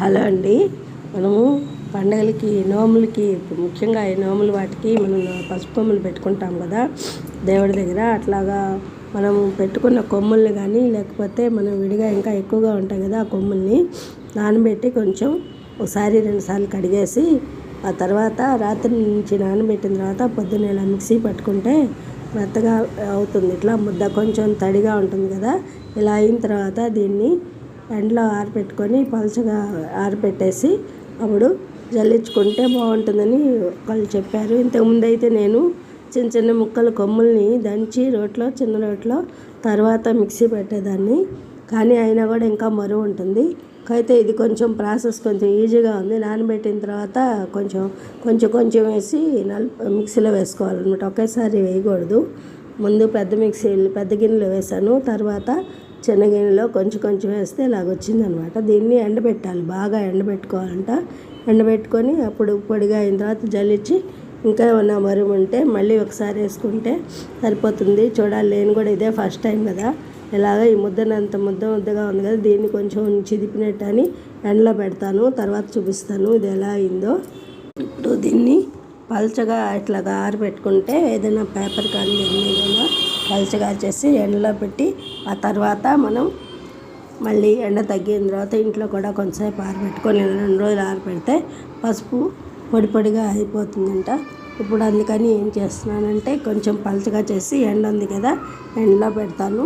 Hello అండి. మనము పండగలకి నోములకి ముఖ్యంగా ఈ నోములు వాటికి మనం పసుపు కొమ్ములు పెట్టుకుంటాం కదా దేవుడి దగ్గర. అట్లాగా మనం పెట్టుకున్న కొమ్ముల్ని కానీ లేకపోతే మనం విడిగా ఇంకా ఎక్కువగా ఉంటాయి కదా ఆ కొమ్ముల్ని నానబెట్టి కొంచెం ఒకసారి రెండుసార్లు కడిగేసి ఆ తర్వాత రాత్రి నుంచి నానబెట్టిన తర్వాత పొద్దున్న ఇలా మిక్సీ పట్టుకుంటే మెత్తగా అవుతుంది. ఇట్లా ముద్ద కొంచెం తడిగా ఉంటుంది కదా ఇలా అయిన తర్వాత దీన్ని ఎండలో ఆరబెట్టుకొని పలుచగా ఆరబెట్టేసి అప్పుడు జల్లించుకుంటే బాగుంటుందని వాళ్ళు చెప్పారు. ఇంతకుముందు అయితే నేను చిన్న చిన్న ముక్కలు కొమ్ముల్ని దంచి రోట్లో చిన్న రోట్లో తర్వాత మిక్సీ పెట్టేదాన్ని. కానీ అయినా కూడా ఇంకా మరువు ఉంటుంది. అయితే ఇది కొంచెం ప్రాసెస్ కొంచెం ఈజీగా ఉంది. నానబెట్టిన తర్వాత కొంచెం కొంచెం కొంచెం వేసి నలుపు మిక్సీలో వేసుకోవాలన్నమాట. ఒకేసారి వేయకూడదు. ముందు పెద్ద మిక్సీ పెద్ద గిన్నెలో వేసాను. తర్వాత చిన్న కొంచెం కొంచెం వేస్తే ఇలాగ వచ్చిందనమాట దీన్ని ఎండబెట్టాలి బాగా ఎండబెట్టుకోవాలంట. ఎండబెట్టుకొని అప్పుడు పొడిగా అయిన తర్వాత జల్లించి ఇంకా ఏమన్నా మరుగు ఉంటే మళ్ళీ ఒకసారి వేసుకుంటే సరిపోతుంది. చూడాలి నేను కూడా ఇదే ఫస్ట్ టైం కదా. ఇలాగ ఈ ముద్దనంత ముద్ద ముద్దగా ఉంది కదా దీన్ని కొంచెం చిదిపినట్టు అని ఎండలో పెడతాను తర్వాత చూపిస్తాను ఇది ఎలా అయిందో. ఇప్పుడు దీన్ని పల్చగా ఇట్లాగా ఆరబెట్టుకుంటే ఏదైనా పేపర్ కానీ దేని పల్చగా చేసి ఎండలో పెట్టి ఆ తర్వాత మనం మళ్ళీ ఎండ తగ్గిన తర్వాత ఇంట్లో కూడా కొంతసేపు ఆరబెట్టుకొని రెండు రోజులు ఆరబెడితే పసుపు పొడి పొడిగా అయిపోతుందంట. ఇప్పుడు అందుకని ఏం చేస్తున్నానంటే కొంచెం పలచగా చేసి ఎండ ఉంది కదా ఎండలో పెడతాను.